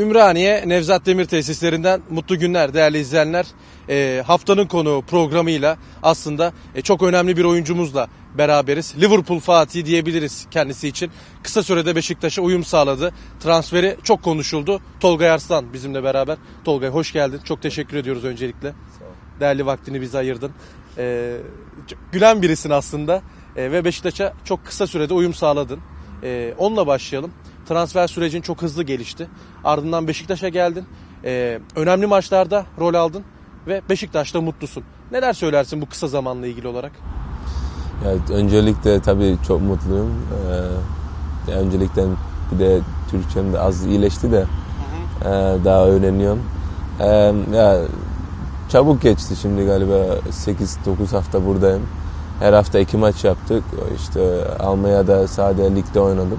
Ümraniye Nevzat Demir tesislerinden mutlu günler değerli izleyenler. E, haftanın konuğu programıyla aslında e, çok önemli bir oyuncumuzla beraberiz. Liverpool Fatih diyebiliriz kendisi için. Kısa sürede Beşiktaş'a uyum sağladı. Transferi çok konuşuldu. Tolga Arslan bizimle beraber. Tolga hoş geldin. Çok teşekkür ediyoruz öncelikle. Değerli vaktini bize ayırdın. E, gülen birisin aslında. E, ve Beşiktaş'a çok kısa sürede uyum sağladın. E, onunla başlayalım. Transfer sürecin çok hızlı gelişti. Ardından Beşiktaş'a geldin. Ee, önemli maçlarda rol aldın ve Beşiktaş'ta mutlusun. Neler söylersin bu kısa zamanla ilgili olarak? Ya, öncelikle tabii çok mutluyum. Ee, ya, öncelikle bir de Türkçem de az iyileşti de e, daha öğreniyorum. Ee, ya çabuk geçti şimdi galiba 8-9 hafta buradayım. Her hafta iki maç yaptık. İşte Almanya'da sade ligde oynadım.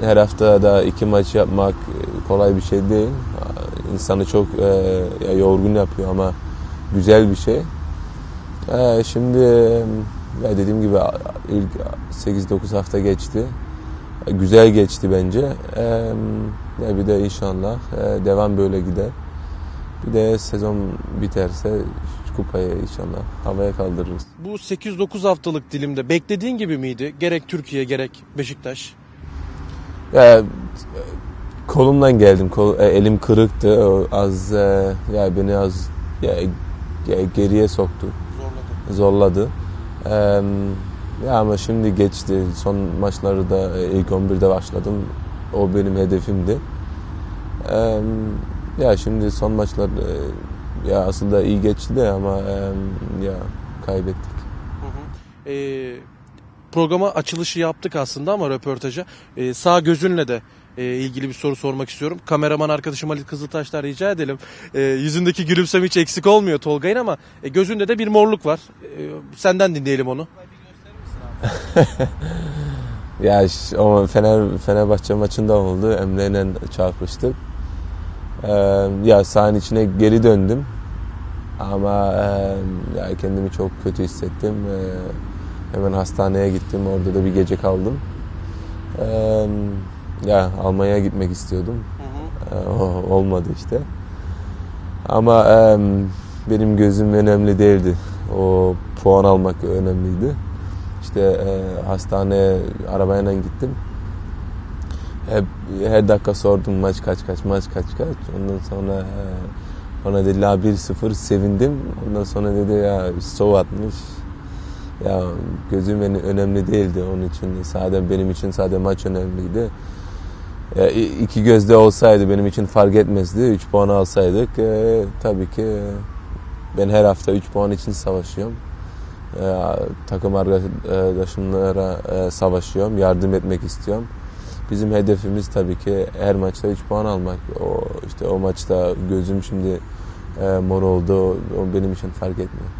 Her hafta da iki maç yapmak kolay bir şey değil. İnsanı çok e, yorgun yapıyor ama güzel bir şey. Ee, şimdi ya dediğim gibi ilk 8-9 hafta geçti. Güzel geçti bence. Ya bir de inşallah e, devam böyle gider. Bir de sezon biterse kupayı inşallah havaya kaldırırız. Bu 8-9 haftalık dilimde beklediğin gibi miydi? Gerek Türkiye gerek Beşiktaş. Ya kolumdan geldim. Kol, elim kırıktı. O az ya beni az ya, ya geriye soktu. Zorladı. Zorladı. Ee, ya ama şimdi geçti. Son maçları da ilk 11'de başladım. O benim hedefimdi. Ee, ya şimdi son maçlar ya aslında iyi geçti de ama ya kaybettik. Hı hı. Ee, programa açılışı yaptık aslında ama röportaja. Ee, sağ gözünle de e, ilgili bir soru sormak istiyorum. Kameraman arkadaşım Ali Kızıltaş'tan rica edelim. E, yüzündeki gülümseme hiç eksik olmuyor Tolga'nın ama e, gözünde de bir morluk var. E, senden dinleyelim onu. ya o Fener Fenerbahçe maçında oldu. Emre'yle çarpıştık. Ee, ya sahanın içine geri döndüm. Ama e, ya kendimi çok kötü hissettim. E, hemen hastaneye gittim. Orada da bir gece kaldım. E, ya Almanya'ya gitmek istiyordum. Hı hı. Olmadı işte. Ama e, benim gözüm önemli değildi. O puan almak önemliydi. İşte e, hastaneye arabayla gittim. Hep, her dakika sordum maç kaç kaç maç kaç kaç. Ondan sonra e, bana dediler 1-0 sevindim. Ondan sonra dedi ya sov atmış. Ya gözüm önemli değildi onun için. Sadece benim için sadece maç önemliydi. Ya, iki gözde olsaydı benim için fark etmezdi. 3 puan alsaydık e, tabii ki ben her hafta 3 puan için savaşıyorum. E, takım arkadaşımlara e, savaşıyorum. Yardım etmek istiyorum. Bizim hedefimiz tabii ki her maçta 3 puan almak. O işte o maçta gözüm şimdi e, mor oldu. O benim için fark etmiyor.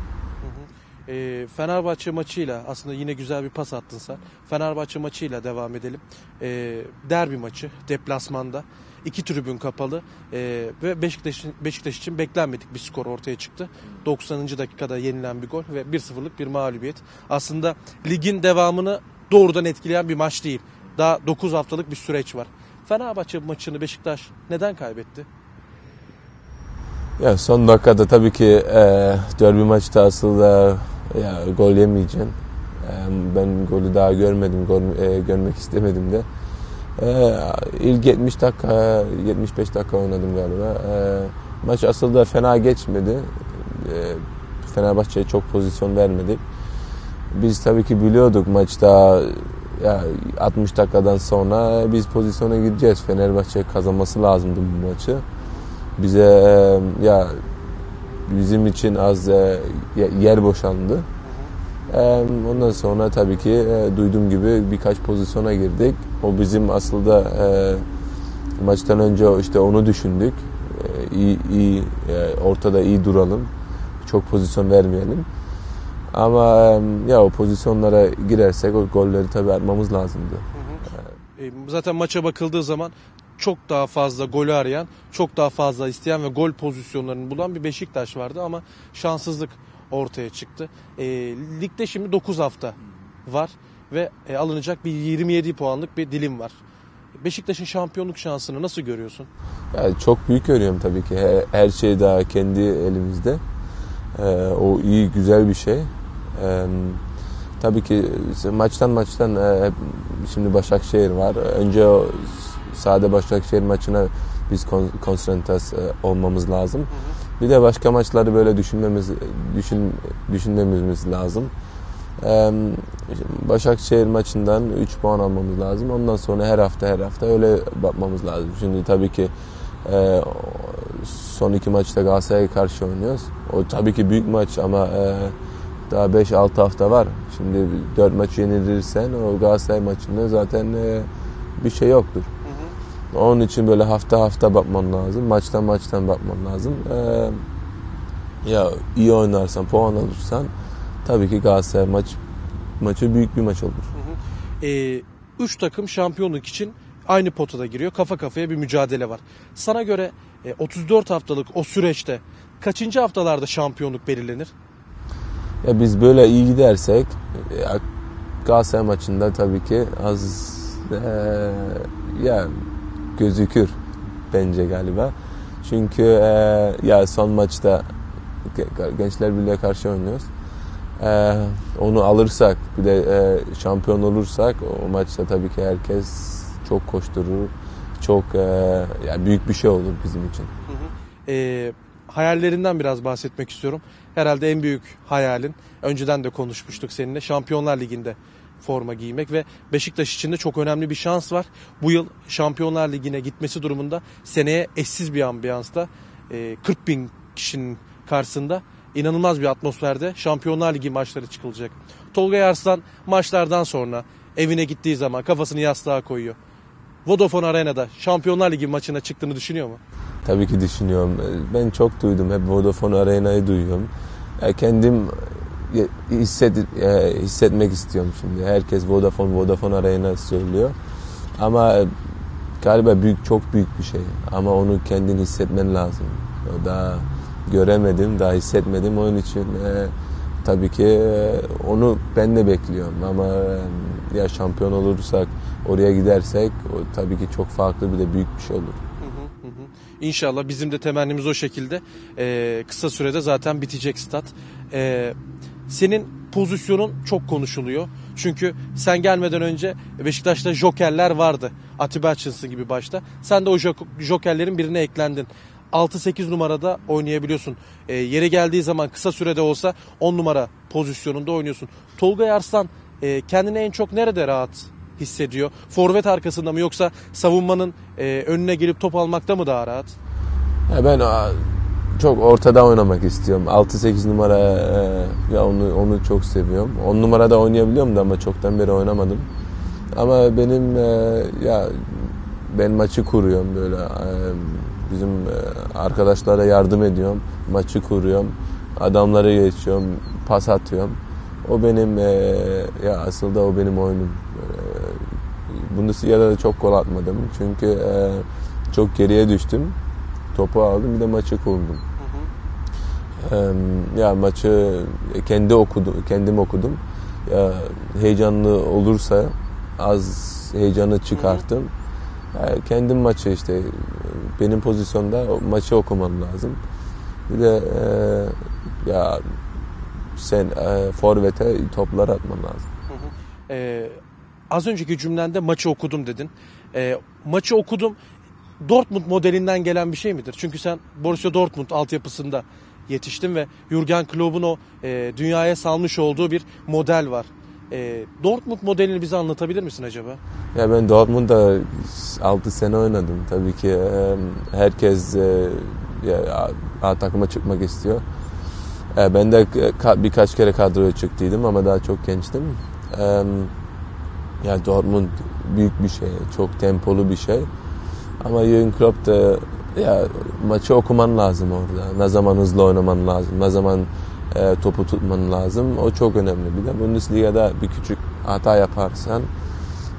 E, Fenerbahçe maçıyla aslında yine güzel bir pas attın sen. Fenerbahçe maçıyla devam edelim. E, derbi maçı deplasmanda. iki tribün kapalı e, ve Beşiktaş, Beşiktaş için beklenmedik bir skor ortaya çıktı. 90. dakikada yenilen bir gol ve 1-0'lık bir mağlubiyet. Aslında ligin devamını doğrudan etkileyen bir maç değil. Daha 9 haftalık bir süreç var. Fenerbahçe maçını Beşiktaş neden kaybetti? Ya son dakikada tabii ki e, derbi maçta aslında ya, gol yemeyeceğim. E, ben golü daha görmedim, gol, e, görmek istemedim de. E, ilk 70 dakika, 75 dakika oynadım galiba. E, maç aslında fena geçmedi. E, Fenerbahçe'ye çok pozisyon vermedik. Biz tabii ki biliyorduk maçta ya 60 dakikadan sonra biz pozisyona gireceğiz. Fenerbahçe kazanması lazımdı bu maçı. Bize ya bizim için az yer boşandı. Ondan sonra tabii ki duyduğum gibi birkaç pozisyona girdik. O bizim aslında maçtan önce işte onu düşündük. İyi, iyi ortada iyi duralım. Çok pozisyon vermeyelim. Ama ya o pozisyonlara girersek o golleri tabii atmamız lazımdı. Hı hı. Zaten maça bakıldığı zaman çok daha fazla golü arayan, çok daha fazla isteyen ve gol pozisyonlarını bulan bir Beşiktaş vardı ama şanssızlık ortaya çıktı. E, ligde şimdi 9 hafta var ve e, alınacak bir 27 puanlık bir dilim var. Beşiktaş'ın şampiyonluk şansını nasıl görüyorsun? Yani çok büyük görüyorum tabii ki. Her, her şey daha kendi elimizde. Ee, o iyi, güzel bir şey. Ee, tabii ki maçtan maçtan e, hep şimdi Başakşehir var. Önce o sade Başakşehir maçına biz kon, konsantres e, olmamız lazım. Bir de başka maçları böyle düşünmemiz düşün, düşünmemiz lazım. Ee, Başakşehir maçından 3 puan almamız lazım. Ondan sonra her hafta her hafta öyle bakmamız lazım. Şimdi tabii ki e, son iki maçta Galatasaray'a karşı oynuyoruz. O tabii ki büyük maç ama e, daha 5-6 hafta var. Şimdi 4 maç yenilirsen o Galatasaray maçında zaten e, bir şey yoktur. Onun için böyle hafta hafta bakman lazım. Maçtan maçtan bakman lazım. Ee, ya iyi oynarsan, puan alırsan tabii ki Galatasaray maç maçı büyük bir maç olur. Ee, üç takım şampiyonluk için aynı potada giriyor. Kafa kafaya bir mücadele var. Sana göre e, 34 haftalık o süreçte kaçıncı haftalarda şampiyonluk belirlenir? Ya biz böyle iyi gidersek ya Galatasaray maçında tabii ki az e, ya gözükür bence galiba. Çünkü e, ya son maçta Gençler Birliği'ne karşı oynuyoruz. E, onu alırsak bir de e, şampiyon olursak o maçta tabii ki herkes çok koşturur. Çok e, ya büyük bir şey olur bizim için. Ee, hayallerinden biraz bahsetmek istiyorum. Herhalde en büyük hayalin, önceden de konuşmuştuk seninle, Şampiyonlar Ligi'nde forma giymek ve Beşiktaş için de çok önemli bir şans var. Bu yıl Şampiyonlar Ligi'ne gitmesi durumunda seneye eşsiz bir ambiyansta e, 40 bin kişinin karşısında inanılmaz bir atmosferde Şampiyonlar Ligi maçları çıkılacak. Tolga Arslan maçlardan sonra evine gittiği zaman kafasını yastığa koyuyor. Vodafone Arena'da Şampiyonlar Ligi maçına çıktığını düşünüyor mu? Tabii ki düşünüyorum. Ben çok duydum. Hep Vodafone Arena'yı duyuyorum. Ya kendim hisset, hissetmek istiyorum şimdi. Herkes Vodafone, Vodafone Arena söylüyor. Ama galiba büyük, çok büyük bir şey. Ama onu kendin hissetmen lazım. Daha göremedim, daha hissetmedim. Onun için e, tabii ki e, onu ben de bekliyorum. Ama e, ya şampiyon olursak, oraya gidersek o tabii ki çok farklı bir de büyük bir şey olur. İnşallah bizim de temennimiz o şekilde. Ee, kısa sürede zaten bitecek stat. Ee, senin pozisyonun çok konuşuluyor. Çünkü sen gelmeden önce Beşiktaş'ta jokerler vardı. Atiba Hutchinson gibi başta. Sen de o jokerlerin birine eklendin. 6-8 numarada oynayabiliyorsun. E, yere geldiği zaman kısa sürede olsa 10 numara pozisyonunda oynuyorsun. Tolga Arslan e, kendini en çok nerede rahat hissediyor? Forvet arkasında mı yoksa savunmanın e, önüne gelip top almakta mı daha rahat? Ya ben çok ortada oynamak istiyorum. 6-8 numara ya onu onu çok seviyorum. 10 numarada oynayabiliyorum da ama çoktan beri oynamadım. Ama benim ya ben maçı kuruyorum böyle bizim arkadaşlara yardım ediyorum. Maçı kuruyorum. Adamları geçiyorum, pas atıyorum. O benim ya asıl da o benim oyunum. Bundesliga'da da çok gol atmadım. Çünkü çok geriye düştüm. Topu aldım bir de maçı kurdum. Hı hı. Ya maçı kendi okudum, kendim okudum. Ya heyecanlı olursa az heyecanı çıkarttım. Ya kendim maçı işte benim pozisyonda maçı okumam lazım. Bir de e, ya sen e, forvete toplar atman lazım. Hı hı. Ee, az önceki cümlende maçı okudum dedin. Ee, maçı okudum Dortmund modelinden gelen bir şey midir? Çünkü sen Borussia Dortmund altyapısında yetiştin ve Jurgen Klopp'un o e, dünyaya salmış olduğu bir model var. E, Dortmund modelini bize anlatabilir misin acaba? Ya ben Dortmund'da 6 sene oynadım. Tabii ki e, herkes e, ya, A takıma çıkmak istiyor. E, ben de ka, birkaç kere kadroya çıktıydım ama daha çok gençtim. E, ya Dortmund büyük bir şey, çok tempolu bir şey. Ama Jürgen Klopp da ya maçı okuman lazım orada. Ne zaman hızlı oynaman lazım, ne zaman e, topu tutman lazım. O çok önemli. Bir de Bundesliga'da bir küçük hata yaparsan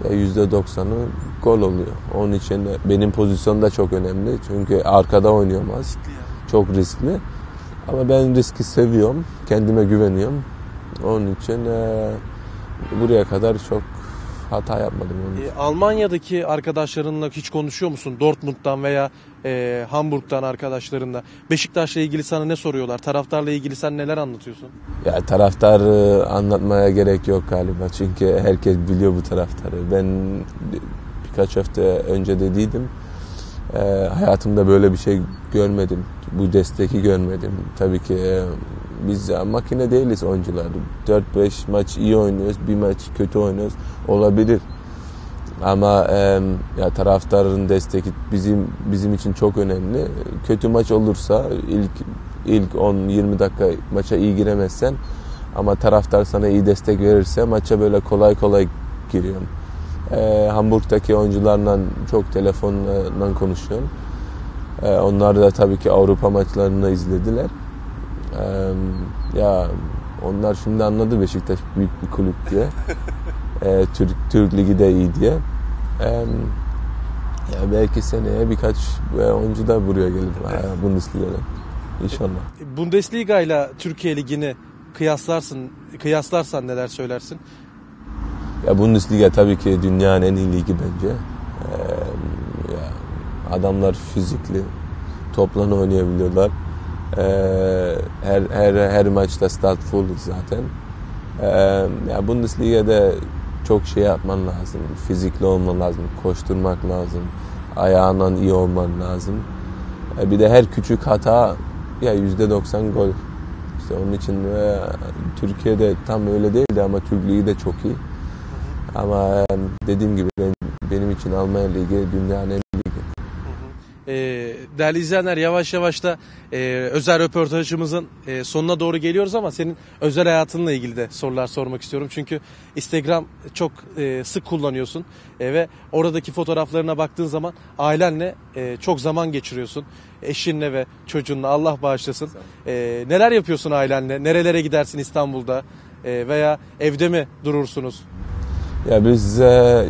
%90'ı gol oluyor. Onun için de benim pozisyonum da çok önemli. Çünkü arkada oynuyorum az. Çok riskli. Ama ben riski seviyorum. Kendime güveniyorum. Onun için e, buraya kadar çok hata yapmadım onun için. E, Almanya'daki arkadaşlarınla hiç konuşuyor musun? Dortmund'dan veya e, Hamburg'dan arkadaşlarınla. Beşiktaş'la ilgili sana ne soruyorlar? Taraftarla ilgili sen neler anlatıyorsun? Ya taraftarı anlatmaya gerek yok galiba. Çünkü herkes biliyor bu taraftarı. Ben bir- birkaç hafta önce dediydim. Ee, hayatımda böyle bir şey görmedim. Bu desteği görmedim. Tabii ki e, biz ya makine değiliz oyuncular. 4-5 maç iyi oynuyoruz, bir maç kötü oynuyoruz. Olabilir. Ama e, ya taraftarın desteği bizim bizim için çok önemli. Kötü maç olursa ilk ilk 10-20 dakika maça iyi giremezsen ama taraftar sana iyi destek verirse maça böyle kolay kolay giriyorum. E, Hamburg'daki oyuncularla çok telefonla konuşuyorum. E, onlar da tabii ki Avrupa maçlarını izlediler. E, ya onlar şimdi anladı Beşiktaş büyük bir kulüp diye. E, Türk Türk Ligi de iyi diye. E, ya belki seneye birkaç e, oyuncu da buraya gelir e, Bundesliga'dan. İnşallah. E, Bundesliga ile Türkiye Ligi'ni kıyaslarsın, kıyaslarsan neler söylersin? Ya Bundesliga tabii ki dünyanın en iyi ligi bence. Ee, ya adamlar fizikli, toplan oynayabiliyorlar. Ee, her her her maçta start full zaten. Ee, ya Bundesliga'da çok şey yapman lazım. Fizikli olman lazım, koşturmak lazım. Ayağından iyi olman lazım. Ee, bir de her küçük hata ya %90 gol. İşte onun için e, Türkiye'de tam öyle değildi ama Türk Ligi de çok iyi. Ama e, dediğim gibi ben, benim için Almanya Ligi dünyanın en. E, değerli izleyenler yavaş yavaş da e, özel röportajımızın e, sonuna doğru geliyoruz ama senin özel hayatınla ilgili de sorular sormak istiyorum. Çünkü Instagram çok e, sık kullanıyorsun e, ve oradaki fotoğraflarına baktığın zaman ailenle e, çok zaman geçiriyorsun. Eşinle ve çocuğunla Allah bağışlasın. E, neler yapıyorsun ailenle? Nerelere gidersin İstanbul'da? E, veya evde mi durursunuz? Ya biz e,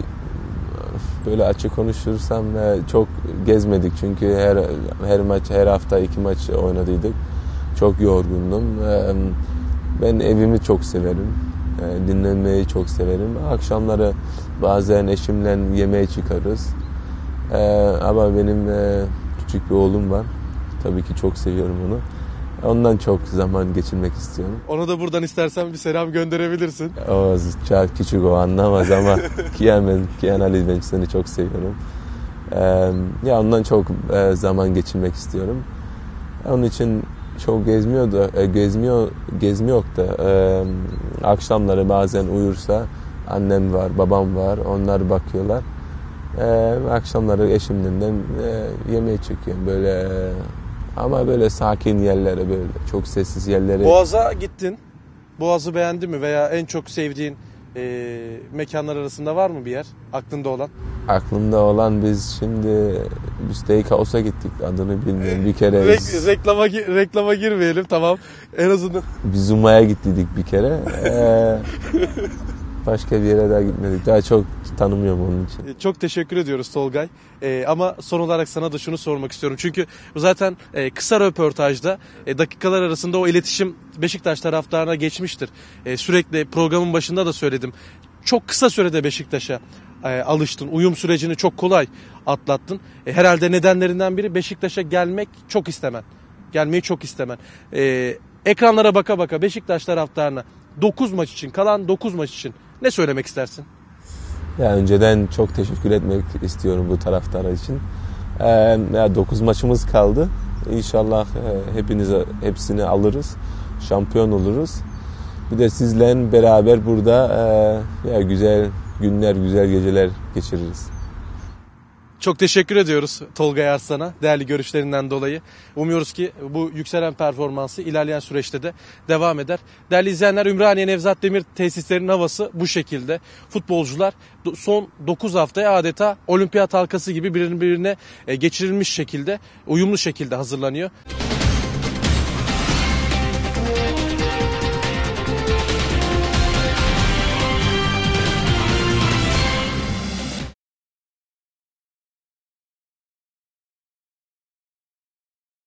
böyle açık konuşursam çok gezmedik çünkü her her maç her hafta iki maç oynadıydık. Çok yorgundum. Ben evimi çok severim. E, dinlenmeyi çok severim. Akşamları bazen eşimle yemeğe çıkarız. E, ama benim e, küçük bir oğlum var. Tabii ki çok seviyorum onu. Ondan çok zaman geçirmek istiyorum. Ona da buradan istersen bir selam gönderebilirsin. O çok küçük o anlamaz ama Kiyan ben, Kiyan Ali ben seni çok seviyorum. Ee, ya ondan çok e, zaman geçirmek istiyorum. Onun için çok gezmiyor da e, gezmiyor gezmiyor da e, akşamları bazen uyursa annem var, babam var, onlar bakıyorlar. E, akşamları eşimle de e, yemeğe çıkıyorum böyle e, ama böyle sakin yerlere böyle çok sessiz yerlere. Boğaz'a gittin. Boğaz'ı beğendin mi veya en çok sevdiğin e, mekanlar arasında var mı bir yer aklında olan? Aklımda olan biz şimdi Steakhouse'a gittik adını bilmiyorum bir kere Rek- reklama gi- reklama girmeyelim tamam. En azından biz Zuma'ya gittiydik bir kere Ee, başka bir yere daha gitmedik daha çok tanımıyorum onun için. E, Çok teşekkür ediyoruz Tolgay. E, ama son olarak sana da şunu sormak istiyorum. Çünkü zaten e, kısa röportajda e, dakikalar arasında o iletişim Beşiktaş taraftarına geçmiştir. E, sürekli programın başında da söyledim. Çok kısa sürede Beşiktaş'a e, alıştın. Uyum sürecini çok kolay atlattın. E, herhalde nedenlerinden biri Beşiktaş'a gelmek çok istemen. Gelmeyi çok istemen. E, ekranlara baka baka Beşiktaş taraftarına 9 maç için kalan 9 maç için ne söylemek istersin? Ya önceden çok teşekkür etmek istiyorum bu taraftara için. Ee, ya 9 maçımız kaldı. İnşallah e, hepinize hepsini alırız. Şampiyon oluruz. Bir de sizle beraber burada e, ya güzel günler, güzel geceler geçiririz. Çok teşekkür ediyoruz Tolga Arslan'a değerli görüşlerinden dolayı. Umuyoruz ki bu yükselen performansı ilerleyen süreçte de devam eder. Değerli izleyenler Ümraniye Nevzat Demir tesislerinin havası bu şekilde. Futbolcular son 9 haftaya adeta olimpiyat halkası gibi birbirine e, geçirilmiş şekilde, uyumlu şekilde hazırlanıyor.